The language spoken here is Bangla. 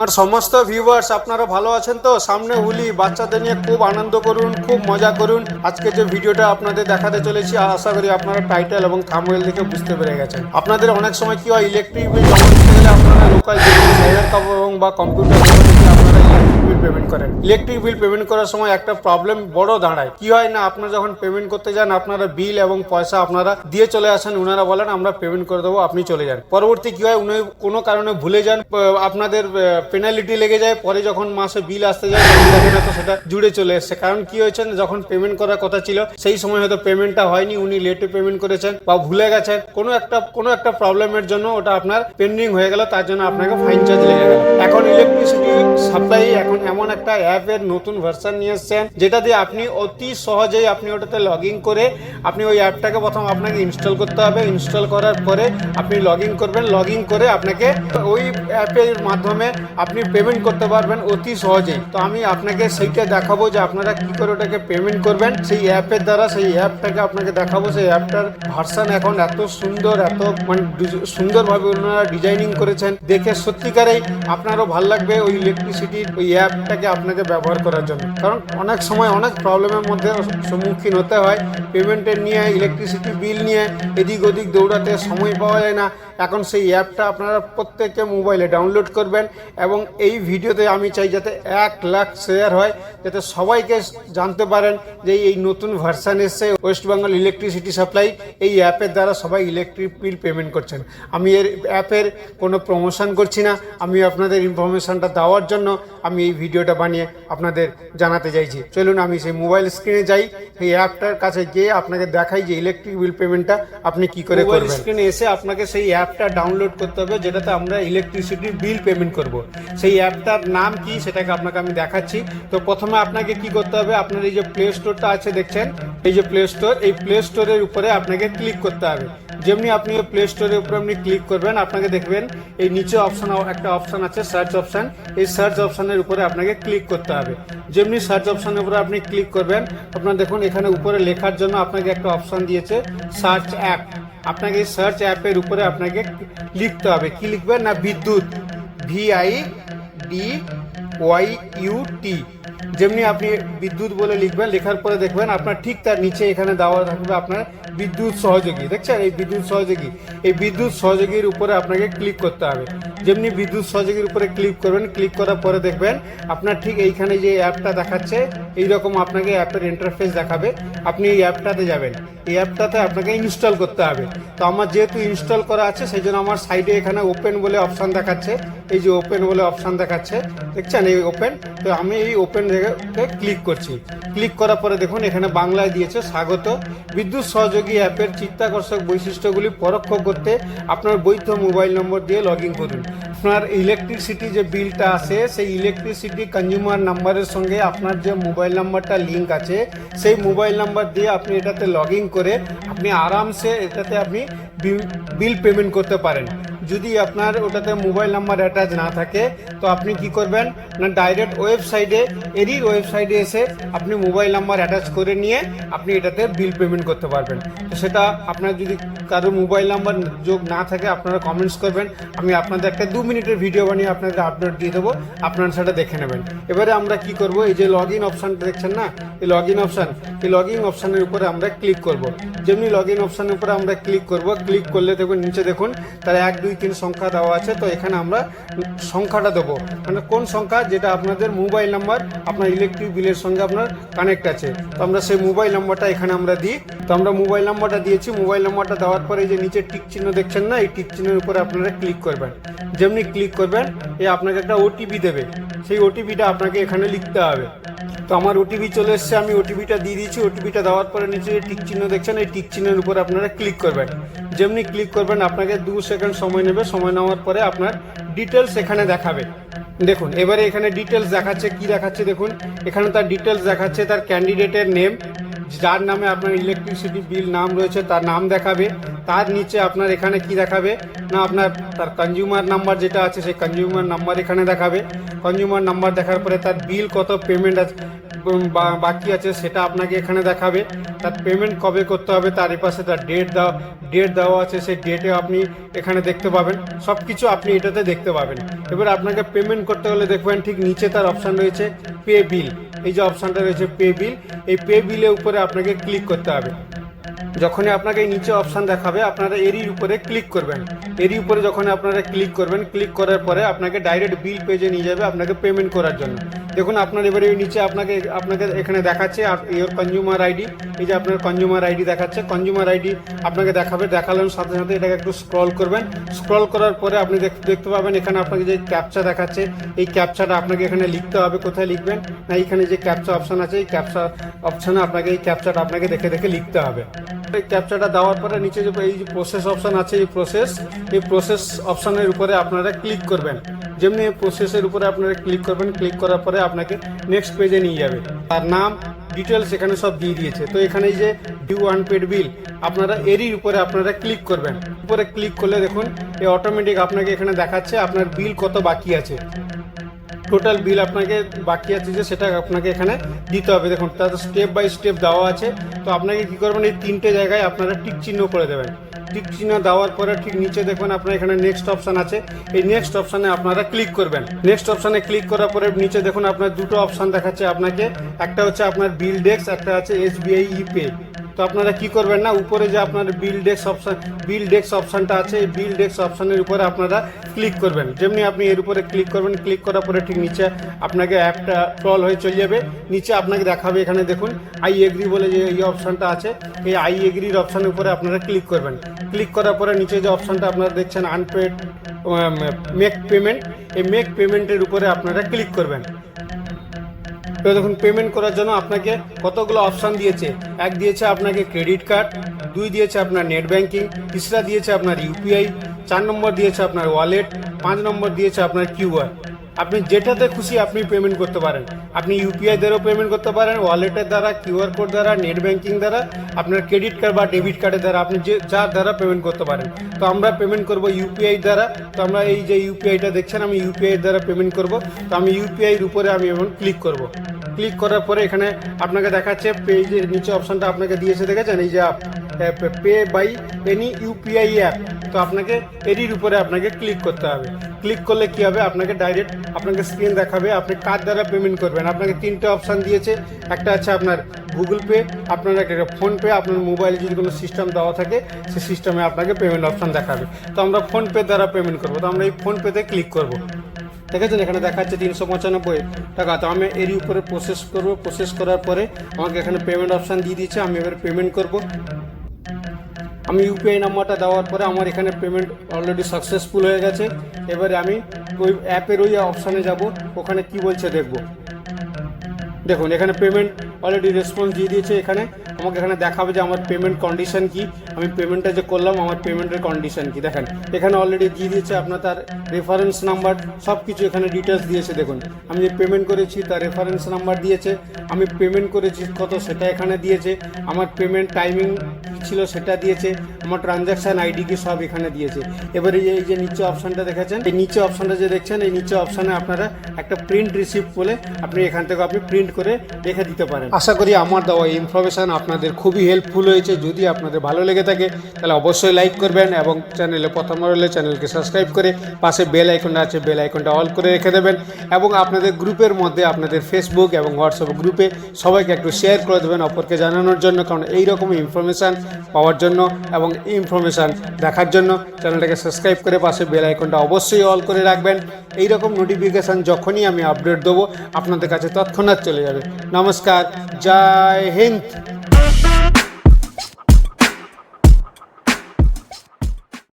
আর সমস্ত ভিউয়ার্স আপনারা ভালো আছেন তো? সামনে হুলি, বাচ্চাদের নিয়ে খুব আনন্দ করুন, খুব মজা করুন। আজকে যে ভিডিওটা আপনাদের দেখাতে চলেছি, আশা করি আপনারা টাইটেল এবং থামওয়েল দেখে বুঝতে পেরে গেছেন। আপনাদের অনেক সময় কি হয় ইলেকট্রিক বিল জমা দিতে গেলে আপনারা লোকাল এবং বা কম্পিউটার আপনারা electric bill payment electric bill payment করার সময় একটা প্রবলেম বড় দাঁড়ায়। কি হয় না, আপনারা যখন পেমেন্ট করতে যান, আপনারা বিল এবং পয়সা আপনারা দিয়ে চলে আসেন ওনারা বলেন, আমরা পেমেন্ট করে দেবো, আপনি চলে যান। পরবর্তী কি হয়, উনি কোনো কারণে ভুলে যান আপনাদের পেনাল্টি লেগে যায়, পরে যখন মাসে বিল আসতে যায় দেখেন হয়তো সেটা জুড়ে চলে এসছে কারণ কি হয়েছে যখন পেমেন্ট করার কথা ছিল, সেই সময় হয়তো পেমেন্টটা হয়নি, উনি লেটে পেমেন্ট করেছেন বা ভুলে গেছেন। কোনো একটা কোনো একটা প্রবলেমের জন্য ওটা আপনার পেন্ডিং হয়ে গেল, তার জন্য আপনাকে ফাইন চার্জ লেগে গেল। এখন ইলেকট্রিসিটি সাপ্লাই এখন এমন একটা অ্যাপের নতুন ভার্সন নিয়ে এসছেন যেটা দিয়ে আপনি অতি সহজেই আপনি ওটাতে লগ ইন করে আপনি ওই অ্যাপটাকে প্রথম আপনাকে ইনস্টল করতে হবে। ইনস্টল করার পরে আপনি লগ ইন করবেন। লগ ইন করে আপনাকে ওই অ্যাপের মাধ্যমে আপনি পেমেন্ট করতে পারবেন অতি সহজেই। তো আমি আপনাকে সেইটা দেখাবো যে আপনারা কি করে ওটাকে পেমেন্ট করবেন। সেই অ্যাপের দ্বারা, সেই অ্যাপটাকে আপনাকে দেখাবো। সেই অ্যাপটার ভার্সন এখন এত সুন্দর, এত মানে সুন্দরভাবে ওনারা ডিজাইনিং করেছেন। দেখে সত্যিকারেই আপনারও ভালো লাগবে। ওই ইলেকট্রিসিটির ওই অ্যাপটাকে আপনাকে ব্যবহার করার জন্য। কারণ অনেক সময় অনেক প্রবলেমের মধ্যে সম্মুখীন হতে হয়। পেমেন্টের নিয়ে ইলেকট্রিসিটি বিল নিয়ে এদিক ওদিক দৌড়াতে সময় পাওয়া যায় না। এখন সেই অ্যাপটা আপনারা প্রত্যেকে মোবাইলে ডাউনলোড করবেন এবং এই ভিডিওতে আমি চাই যাতে এক লাখ শেয়ার হয়, যাতে সবাইকে জানতে পারেন যে এই নতুন ভার্সান এসছে ওয়েস্ট বেঙ্গল ইলেকট্রিসিটি সাপ্লাই এই অ্যাপের দ্বারা সবাই ইলেকট্রিক বিল পেমেন্ট করছেন। আমি এর অ্যাপের কোনো প্রমোশন করছি না। আমি আপনাদের ইনফরমেশনটা দেওয়ার জন্য আমি এই ভিডিওটা বানিয়ে আপনাদের জানাতে চাইছি। চলুন আমি সেই মোবাইল স্ক্রিনে যাই। সেই অ্যাপটার কাছে গিয়ে আপনাকে দেখাই যে ইলেকট্রিক বিল পেমেন্টটা আপনি কি করে করবেন। স্ক্রিনে এসে আপনাকে সেই অ্যাপটা ডাউনলোড করতে হবে যেটাতে আমরা ইলেকট্রিসিটির বিল পেমেন্ট করব। সেই অ্যাপটার নাম কি সেটাকে আপনাকে আমি দেখাচ্ছি। তো প্রথমে আপনাকে কি করতে হবে আপনার এই যে প্লে স্টোরটা আছে দেখছেন? এই যে প্লে স্টোর এই প্লে স্টোরের উপরে আপনাকে ক্লিক করতে হবে। যেমনি আপনি প্লে স্টোরের উপরে আপনি ক্লিক করবেন, আপনাকে দেখবেন এই নিচে অপশন একটা অপশন আছে সার্চ অপশন এই সার্চ অপশনের উপরে আপনাকে ক্লিক করতে হবে। যেমনি সার্চ অপশনের উপরে আপনি ক্লিক করবেন, আপনার দেখুন এখানে উপরে লেখার জন্য আপনাকে একটা অপশন দিয়েছে সার্চ অ্যাপ আপনাকে এই সার্চ অ্যাপের উপরে আপনাকে লিখতে হবে। কি লিখবেন না? বিদ্যুৎ। V I D Y U T যেমনি আপনি বিদ্যুৎ বলে লিখবেন, লেখার পরে দেখবেন আপনার ঠিক তার নিচে এখানে দেওয়া থাকবে আপনার বিদ্যুৎ সহযোগী। দেখছেন? এই বিদ্যুৎ সহযোগী। এই বিদ্যুৎ সহযোগীর উপরে আপনাকে ক্লিক করতে হবে। যেমনি বিদ্যুৎ সহযোগীর উপরে ক্লিক করবেন ক্লিক করার পরে দেখবেন আপনার ঠিক এইখানে যে অ্যাপটা দেখাচ্ছে, এইরকম আপনাকে অ্যাপের ইন্টারফেস দেখাবে। আপনি এই অ্যাপটাতে যাবেন। এই অ্যাপটাতে আপনাকে ইনস্টল করতে হবে। তো আমার যেহেতু ইনস্টল করা আছে সেই জন্য আমার সাইডে এখানে ওপেন বলে অপশান দেখাচ্ছে। এই যে ওপেন বলে অপশান দেখাচ্ছে। দেখছেন? এই ওপেন তো আমি এই ওপেন ক্লিক করছি। ক্লিক করার পরে দেখুন, এখানে বাংলায় দিয়েছে স্বাগত। বিদ্যুৎ সহযোগী অ্যাপের চিত্তাকর্ষক বৈশিষ্ট্যগুলি পরোক্ষ করতে আপনার বৈধ মোবাইল নম্বর দিয়ে লগ ইন করুন। আপনার ইলেকট্রিসিটি যে বিলটা আছে, সেই ইলেকট্রিসিটি কনজিউমার নাম্বারের সঙ্গে আপনার যে মোবাইল নাম্বারটা লিঙ্ক আছে, সেই মোবাইল নাম্বার দিয়ে আপনি এটাতে লগ ইন করে আপনি আরামসে এটাতে আপনি বিল পেমেন্ট করতে পারেন। যদি আপনার ওটাতে মোবাইল নাম্বার অ্যাটাচ না থাকে, তো আপনি কি করবেন? না ডাইরেক্ট ওয়েবসাইটে এরই ওয়েবসাইটে এসে আপনি মোবাইল নাম্বার অ্যাটাচ করে নিয়ে আপনি এটাতে বিল পেমেন্ট করতে পারবেন। তো সেটা আপনার যদি কারও মোবাইল নাম্বার যোগ না থাকে, আপনারা কমেন্টস করবেন। আমি আপনাদের একটা দু মিনিটের ভিডিও বানিয়ে আপনাদের আপলোড দিয়ে দেবো। আপনারা সেটা দেখে নেবেন। এবারে আমরা কি করব? এই যে লগ ইন অপশানটা দেখছেন না? এই লগ ইন অপশান এই লগ ইন অপশানের উপরে আমরা ক্লিক করব। যেমনি লগ ইন অপশানের উপরে আমরা ক্লিক করব ক্লিক করলে দেখুন, নিচে দেখুন, তার এক, দুই তিন সংখ্যা দেওয়া আছে, তো এখানে আমরা সংখ্যাটা দেবো। মানে কোন সংখ্যা? যেটা আপনাদের মোবাইল নাম্বার আপনার ইলেকট্রিক বিলের সঙ্গে আপনার কানেক্ট আছে। তো আমরা সেই মোবাইল নাম্বারটা এখানে আমরা দিই। তো আমরা মোবাইল নাম্বারটা দিয়েছি। মোবাইল নাম্বারটা দেওয়ার পরে যে নিচে টিক চিহ্ন দেখছেন না, এই টিক চিহ্নের উপরে আপনারা ক্লিক করবেন। যেমনি ক্লিক করবেন, এ আপনাকে একটা ওটিপি দেবে। সেই ওটিপিটা আপনাকে এখানে লিখতে হবে। তো আমার ওটিপি চলে এসছে, আমি ওটিপিটা দিয়ে দিয়েছি ওটিপিটা দেওয়ার পরে নিচে যে টিক চিহ্ন দেখছেন, এই টিক চিহ্নের উপরে আপনারা ক্লিক করবেন। যেমনি ক্লিক করবেন, আপনাকে দু সেকেন্ড সময় নেবে, সময় নেওয়ার পরে আপনার ডিটেলস এখানে দেখাবে। দেখুন, এবারে এখানে ডিটেলস দেখাচ্ছে, কি দেখাচ্ছে দেখুন। এখানে তার ডিটেলস দেখাচ্ছে, তার ক্যান্ডিডেটের নেম যার নামে আপনার ইলেকট্রিসিটি বিল নাম রয়েছে, তার নাম দেখাবে। তার নিচে আপনার এখানে কি দেখাবে? না, আপনার তার কনজিউমার নাম্বার যেটা আছে, সেই কনজিউমার নাম্বার এখানে দেখাবে। কনজিউমার নাম্বার দেখার পরে তার বিল কত পেমেন্ট আছে বাকি আছে সেটা আপনাকে এখানে দেখাবে। তার পেমেন্ট কবে করতে হবে, তার এপাশে তার ডেট দেওয়া ডেট দেওয়া আছে, সেই ডেটে আপনি এখানে দেখতে পাবেন। সব কিছু আপনি এটাতে দেখতে পাবেন। এবার আপনাকে পেমেন্ট করতে হলে দেখবেন ঠিক নিচে তার অপশান রয়েছে পে বিল এই যে অপশানটা রয়েছে পে বিল এই পে বিলের উপরে আপনাকে ক্লিক করতে হবে। যখনই আপনাকে নিচে অপশান দেখাবে, আপনারা এরই উপরে ক্লিক করবেন। এরই উপরে যখন আপনারা ক্লিক করবেন ক্লিক করার পরে আপনাকে ডাইরেক্ট বিল পেজে নিয়ে যাবে আপনাকে পেমেন্ট করার জন্য। দেখুন, আপনার এবারে নিচে আপনাকে আপনাকে এখানে দেখাচ্ছে ইওর কনজিউমার আইডি এই যে আপনার কনজিউমার আইডি দেখাচ্ছে কনজিউমার আইডি আপনাকে দেখাবে, দেখালেন, সাথে সাথে এটাকে একটু স্ক্রল করবেন। স্ক্রল করার পরে আপনি দেখ- দেখতে পাবেন, এখানে আপনাকে যে ক্যাপচা দেখাচ্ছে, এই ক্যাপচাটা আপনাকে এখানে লিখতে হবে, কোথায় লিখবেন? না, এখানে যে ক্যাপচা অপশান আছে, এই ক্যাপচা অপশানে আপনাকে, এই ক্যাপচাটা আপনাকে দেখে দেখে লিখতে হবে। এই ক্যাপচাটা দেওয়ার পরে নিচে যে, এই যে প্রসেস অপশান আছে, এই প্রসেস এই প্রসেস অপশানের উপরে আপনারা ক্লিক করবেন। যেমনি প্রসেসের উপরে আপনারা ক্লিক করবেন ক্লিক করার পরে আপনাকে নেক্সট পেজে নিয়ে যাবে। তার নাম ডিটেলস এখানে সব দিয়ে দিয়েছে। তো এখানে যে ডিউ আনপেড বিল আপনারা এরই উপরে আপনারা ক্লিক করবেন। উপরে ক্লিক করলে দেখুন এই অটোমেটিক আপনাকে এখানে দেখাচ্ছে আপনার বিল কত বাকি আছে। টোটাল বিল আপনাকে বাকি আছে যে সেটা আপনাকে এখানে দিতে হবে। দেখুন তাতে স্টেপ বাই স্টেপ দেওয়া আছে। তো আপনাকে কী করবেন, এই তিনটে জায়গায় আপনারা টিক চিহ্ন করে দেবেন। টিক চিহ্ন দেওয়ার পরে ঠিক নিচে দেখবেন আপনার এখানে নেক্সট অপশান আছে। এই নেক্সট অপশানে আপনারা ক্লিক করবেন। নেক্সট অপশানে ক্লিক করার পরে নিচে দেখুন আপনার দুটো অপশান দেখাচ্ছে আপনাকে। একটা হচ্ছে আপনার বিল ডেস্ক একটা আছে এসবিআই ই পে তো আপনারা কি করবেন না, উপরে যে আপনার bill desk option bill desk অপশানটা আছে, এই বিল ডেস্ক অপশানের উপরে আপনারা ক্লিক করবেন। যেমনি আপনি এর উপরে ক্লিক করবেন ক্লিক করার পরে ঠিক নিচে আপনাকে অ্যাপটা স্ক্রল হয়ে চলে যাবে। নিচে আপনাকে দেখাবে এখানে দেখুন আই এগ্রি বলে যে এই অপশানটা আছে, এই আই এগ্রির অপশানের উপরে আপনারা ক্লিক করবেন। ক্লিক করার পরে নিচে যে অপশানটা আপনারা দেখছেন আনপেড মেক পেমেন্ট এই মেক পেমেন্টের উপরে আপনারা ক্লিক করবেন। এবার দেখুন পেমেন্ট করার জন্য আপনাকে কতগুলো অপশান দিয়েছে। এক দিয়েছে আপনাকে ক্রেডিট কার্ড দুই দিয়েছে আপনার নেট ব্যাঙ্কিং তিসরা দিয়েছে আপনার ইউপিআই চার নম্বর দিয়েছে আপনার ওয়ালেট পাঁচ নম্বর দিয়েছে আপনার কিউআর আপনি যেটাতে খুশি আপনি পেমেন্ট করতে পারেন। আপনি ইউপিআই দ্বারাও পেমেন্ট করতে পারেন ওয়ালেটের দ্বারা কিউআর কোড দ্বারা নেট ব্যাঙ্কিং দ্বারা, আপনার ক্রেডিট কার্ড বা ডেবিট কার্ডের দ্বারা আপনি যে, যার দ্বারা পেমেন্ট করতে পারেন। তো আমরা পেমেন্ট করব ইউপিআই দ্বারা। তো আমরা এই যে ইউপিআইটা দেখছেন, আমি ইউপিআই দ্বারা পেমেন্ট করব। তো আমি ইউপিআইয়ের উপরে আমি এখন ক্লিক করব। ক্লিক করার পরে এখানে আপনাকে দেখাচ্ছে পেজের নিচে অপশনটা আপনাকে দিয়েছে, দেখেছেন? এই যে pay by any UPI app তো আপনাকে এরির উপরে আপনাকে ক্লিক করতে হবে। ক্লিক করলে কি হবে? আপনাকে ডাইরেক্ট আপনাকে স্ক্রিন দেখাবে। আপনি কার দ্বারা পেমেন্ট করবেন? আপনাকে তিনটে অপশান দিয়েছে। একটা আছে আপনার গুগল পে আপনার একটা ফোনপে আপনার মোবাইলে যদি কোনো সিস্টেম দেওয়া থাকে, সেই সিস্টেমে আপনাকে পেমেন্ট অপশান দেখাবে। তো আমরা ফোনপে দ্বারা পেমেন্ট করব। তো আমরা এই ফোনপেতে ক্লিক করব। দেখেছেন এখানে দেখাচ্ছে তিনশো পঁচানব্বই টাকা। তো আমি এরই উপরে প্রসেস করব। প্রসেস করার পরে আমাকে এখানে পেমেন্ট অপশান দিয়ে দিচ্ছে আমি এবার পেমেন্ট করব। আমি ইউপিআই নাম্বারটা দেওয়ার পরে আমার এখানে পেমেন্ট অলরেডি সাকসেসফুল হয়ে গেছে। এবারে আমি ওই অ্যাপের ওই অপশানে যাব, ওখানে কি বলছে দেখব। দেখুন, এখানে পেমেন্ট অলরেডি রেসপন্স দিয়ে দিয়েছে এখানে। আমাকে এখানে দেখাবে যে আমার পেমেন্ট কন্ডিশন কি। আমি পেমেন্টটা যে করলাম, আমার পেমেন্টের কন্ডিশন কি। দেখেন, এখানে অলরেডি দিয়ে দিয়েছে আপনার তার রেফারেন্স নাম্বার সব কিছু এখানে ডিটেলস দিয়েছে, দেখুন। আমি যে পেমেন্ট করেছি, তার রেফারেন্স নাম্বার দিয়েছে। আমি পেমেন্ট করেছি কত, সেটা এখানে দিয়েছে। আমার পেমেন্ট টাইমিং ছিল সেটা দিয়েছে, আমার ট্রানজ্যাকশান আইডি কি সব এখানে দিয়েছে। এবারে এই যে নিচে অপশানটা দেখেছেন, এই নিচে অপশানটা যে দেখছেন, এই নিচে অপশানে আপনারা একটা প্রিন্ট রিসিপ্ট বলে আপনি এখান থেকে আপনি প্রিন্ট করে রেখে দিতে পারেন। আশা করি আমার দেওয়া ইনফরমেশান আপনাদের খুবই হেল্পফুল হয়েছে। যদি আপনাদের ভালো লেগে থাকে, তাহলে অবশ্যই লাইক করবেন এবং চ্যানেলে প্রথম হলে চ্যানেলকে সাবস্ক্রাইব করে পাশে বেল আইকনটা আছে বেল আইকনটা অল করে রেখে দেবেন এবং আপনাদের গ্রুপের মধ্যে, আপনাদের ফেসবুক এবং হোয়াটসঅ্যাপ গ্রুপে সবাইকে একটু শেয়ার করে দেবেন অপরকে জানানোর জন্য, কারণ এই রকম ইনফরমেশান পাওয়ার জন্য এবং ইনফরমেশান দেখার জন্য চ্যানেলটাকে সাবস্ক্রাইব করে পাশে বেল আইকনটা অবশ্যই অল করে রাখবেন। এই রকম নোটিফিকেশান যখনই আমি আপডেট দেবো, আপনাদের কাছে তৎক্ষণাৎ চলে যাবে। নমস্কার, জয় হিন্দ!